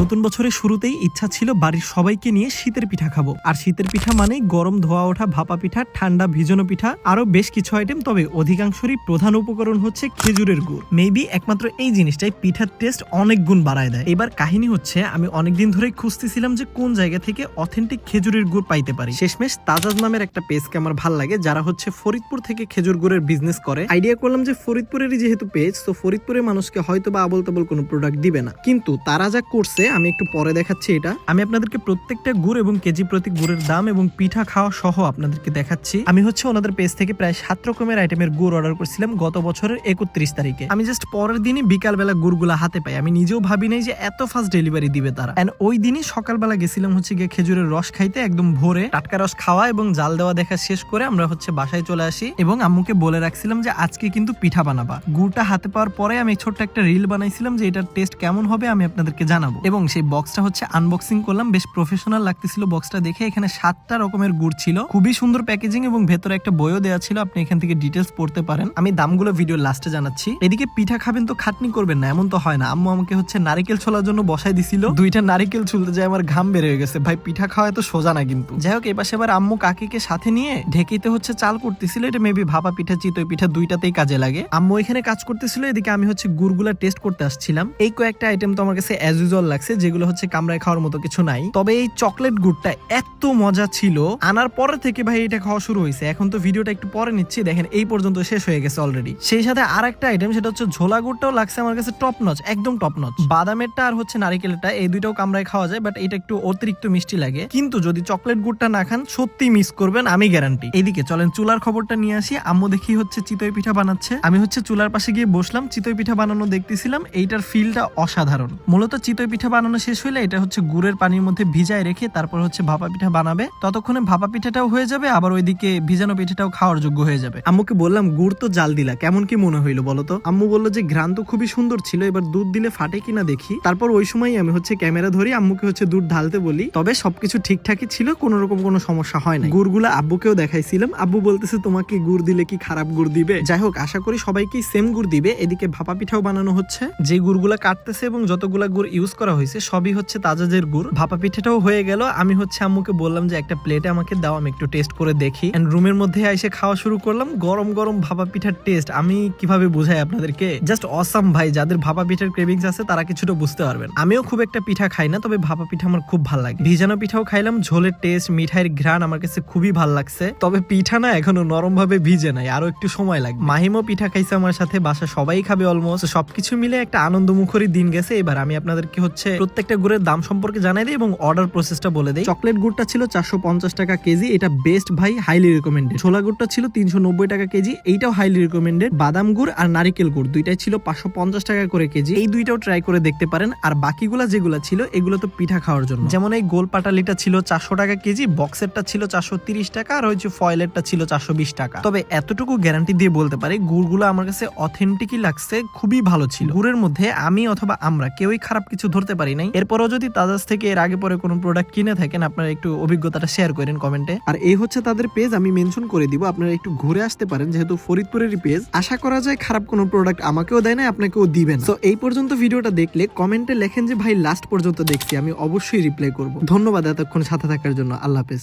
নতুন বছরের শুরুতেই ইচ্ছা ছিল বাড়ির সবাইকে নিয়ে শীতের পিঠা খাব। আর শীতের পিঠা মানে গরম ধোয়া ওঠা, ভাপা পিঠা, ঠান্ডা ভিজানো পিঠা আরও বেশ কিছু আইটেম তবে অধিকাংশরই প্রধান উপকরণ হচ্ছে খেজুরের গুড়। মেবি একমাত্র এই জিনিসটাই পিঠার টেস্ট অনেক গুণ বাড়ায় দেয়। এবার কাহিনী হচ্ছে, আমি অনেকদিন ধরেই খুঁজতেছিলাম যে কোন জায়গা থেকে অথেন্টিক খেজুরের গুড় পাইতে পারি। শেষমেশ তাজাজ নামের একটা পেজকে আমার ভালো লাগে, যারা হচ্ছে ফরিদপুর থেকে খেজুর গুড়ের বিজনেস করে। আইডিয়া করলাম যে ফরিদপুরেরই যেহেতু পেজ তো ফরিদপুরের মানুষকে হয়তো বা আবল তাবল কোনো প্রোডাক্ট দিবে না। কিন্তু তারা যা করছে আমি একটু পরে দেখাচ্ছি এটা। আমি আপনাদেরকে প্রত্যেকটা গুড় এবং কেজি প্রতি গুড়ের দাম এবং পিঠা খাওয়া সহ আপনাদেরকে দেখাচ্ছি। আমি হচ্ছে ওনাদের পেজ থেকে প্রায় সাত রকমের আইটেমের গুড় অর্ডার করেছিলাম গত বছরের একত্রিশ তারিখে। আমি জাস্ট পরের দিনই বিকালবেলা গুড়গুলা হাতে পাই। আমি নিজেও ভাবি নাই যে এত ফাস্ট ডেলিভারি দিবে তারা। এন্ড ওই দিনই সকালবেলা গেছিলাম হচ্ছে গিয়ে খেজুরের রস খাইতে একদম ভোরে। টাটকা রস খাওয়া এবং জাল দেওয়া দেখা শেষ করে আমরা হচ্ছে বাসায় চলে আসি এবং আম্মুকে বলে রাখছিলাম যে আজকে কিন্তু পিঠা বানাবা। গুড়টা হাতে পাওয়ার পরে আমি ছোট্ট একটা রিল বানাইছিলাম যে এটার টেস্ট কেমন হবে আমি আপনাদেরকে জানাব। এবং সেই বক্সটা হচ্ছে আনবক্সিং করলাম। বেশ প্রফেশনাল লাগতেছিল বক্সটা দেখে। এখানে সাতটা রকমের গুড় ছিল। খুবই সুন্দর প্যাকেজিং এবং ভেতরে একটা বইও দেওয়া ছিল। আপনি এখান থেকে ডিটেলস পড়তে পারেন। আমি দামগুলো ভিডিও লাস্টে জানাচ্ছি। এদিকে পিঠা খাবেন তো খাটনি করবেন না, এমন তো হয় না। আম্মু আমাকে হচ্ছে নারিকেল ছোলার জন্য বসাই দিছিল। দুইটা নারিকেল ছুলতে যায়, আমার ঘাম হয়ে গেছে। ভাই, পিঠা খাওয়া তো সোজা না কিন্তু। যাই হোক এবার আম্মু কাকিকে সাথে নিয়ে ঢেকিতে হচ্ছে চাল করতেছিল এটা মেবি ভাপা পিঠা, চিতই পিঠা দুইটাতেই কাজে লাগে। আম্মু এখানে কাজ করতেছিল। এদিকে আমি হচ্ছে গুড়গুলা টেস্ট করতে আসছিলাম। এই কয়েকটা আইটেম তো আমার কাছে অ্যাজ ইউজুয়াল লাগছে। যেগুলো হচ্ছে কামড়ায় খাওয়ার মতো কিছু নাই। তবে এই চকলেট গুড়টা এত মজা ছিল। আনার পরে থেকে ভাই এটা খাওয়া শুরু হয়েছে। এখন তো ভিডিওটা একটু পরে নিচ্ছি। দেখেন, এই পর্যন্ত শেষ হয়ে গেছে অলরেডি সেই সাথে আর একটা আইটেম সেটা হচ্ছে ঝোলা গুড়টাও লাগছে আমার কাছে টপ নচ একদম টপ নচ বাদামেরটা আর হচ্ছে নারিকেলটা, এই দুইটাও কামড়ায় খাওয়া যায় বাট এটা একটু অতিরিক্ত মিষ্টি লাগে। কিন্তু যদি চকলেট গুড়টা না খান, সত্যি মিস করবেন, আমি গ্যারান্টি এদিকে চলেন, চুলার খবরটা নিয়ে আসি। আম্মু দেখি হচ্ছে চিতই পিঠা বানাচ্ছে। আমি হচ্ছে চুলার পাশে গিয়ে বসলাম, চিতই পিঠা বানানো দেখতেছিলাম। এইটার ফিলটা অসাধারণ। মূলত চিতই পিঠা বানানো শেষ হইলে এটা হচ্ছে গুড়ের পানির মধ্যে ভিজায় রেখে তারপর হচ্ছে ভাপা পিঠা বানাবে। ততক্ষণে ভাপা পিঠাটাও হয়ে যাবে, আবার ওইদিকে ভিজানো পিঠাটাও খাওয়ার যোগ্য হয়ে যাবে। আম্মুকে বললাম, গুড় তো জাল দিলা, কেমন কি মনে হইল বলো তো? আম্মু বলল যে, ঘ্রাণ তো খুবই সুন্দর ছিল, এবার দুধ দিলে ফাটে কিনা দেখি। তারপর ওই সময় আমি হচ্ছে ক্যামেরা ধরি, আম্মুকে হচ্ছে দুধ ঢালতে বলি। তবে সবকিছু ঠিকঠাকই ছিল, কোনো রকম কোনো সমস্যা হয় না গুড়গুলা আব্বুকেও দেখাইছিলাম, আব্বু বলতেছে, তোমাকে গুড় দিলে কি খারাপ গুড় দিবে? যাই হোক, আশা করি সবাইকে সেম গুড় দিবে। এদিকে ভাপা পিঠাও বানানো হচ্ছে। যে গুড়গুলা কাটতেছে এবং যতগুলা গুড় ইউজ করা হয়েছে, সবই হচ্ছে তাজাজের গুড়। ভাপা পিঠাটাও হয়ে গেল। আমি হচ্ছে আম্মুকে বললাম যে, একটা প্লেটে আমাকে দাও, আমি একটু টেস্ট করে দেখি। এন্ড রুমের মধ্যে এসে খাওয়া শুরু করলাম। গরম গরম ভাপা পিঠার টেস্ট আমি কীভাবে বুঝাই আপনাদেরকে? জাস্ট অসাম ভাই, যাদের ভাপা পিঠার ক্রেভিংস আছে, তারা কিছুটা বুঝতে পারবেন। আমিও খুব একটা পিঠা খাই না, তবে ভাপা পিঠা আমার খুব ভালো লাগে। ভিজানো পিঠাও খাইলাম, ঝোলের টেস্ট মিঠাইয়ের ঘ্রাণ আমার কাছে খুবই ভালো লাগছে। তবে পিঠা না এখনও নরম ভাবে ভিজে নাই, আরও একটু সময় লাগবে। মাহিমও পিঠা খাইছে আমার সাথে, বাসা সবাই খাবে অলমোস্ট সবকিছু মিলে একটা আনন্দমুখরই দিন গেছে। এবার আমি আপনাদেরকে হচ্ছে প্রত্যেকটা গুড়ের দাম সম্পর্কে জানাই দিই এবং অর্ডার প্রসেসটা বলে দিই। চকলেট গুড়টা ছিল চারশো পঞ্চাশ টাকা কেজি এটা বেস্ট ভাই হাইলি রিকমেন্ডেড ছোলা গুড়টা ছিল তিনশো নব্বই টাকা কেজি এইটাও হাইলি রিকমেন্ডেড বাদাম গুড় আর নারিকেল গুড় দুইটাই ছিল পাঁচশো পঞ্চাশ টাকা করে কেজি। এই দুইটাও ট্রাই করে দেখতে পারেন। আর বাকিগুলা যেগুলো ছিল এগুলো তো পিঠা খাওয়ার জন্য। যেমন এই গোল পাটালিটা ছিল চারশো টাকা কেজি বক্সেরটা ছিল চারশো তিরিশ টাকা আর হচ্ছে ফয়েলেরটা ছিল চারশো বিশ টাকা। তবে এতটুকু গ্যারান্টি দিয়ে বলতে পারি গুড়গুলো আমার কাছে অথেন্টিকই লাগছে খুবই ভালো ছিল। গুড়ের মধ্যে আমি অথবা আমরা কেউই খারাপ কিছু ধরতে পারি নাই। এরপরও যদি তাজাজ থেকে এর আগে পরে কোনো প্রোডাক্ট কিনে থাকেন, আপনারা একটু অভিজ্ঞতাটা শেয়ার করেন কমেন্টে। আর এই হচ্ছে তাদের পেজ আমি মেনশন করে দিব, আপনারা একটু ঘুরে আসতে পারেন, যেহেতু ফরিদপুরের পেজ আশা করা যায় খারাপ কোনো প্রোডাক্ট আমাকেও দেয় না আপনাকেও দিবেন। তো এই পর্যন্ত ভিডিওটা দেখলে কমেন্টে লেখেন যে, ভাই লাস্ট পর্যন্ত দেখছি, আমি অবশ্যই রিপ্লাই করব। ধন্যবাদ এতক্ষণ সাথে থাকার জন্য, আল্লাহ হাফেজ।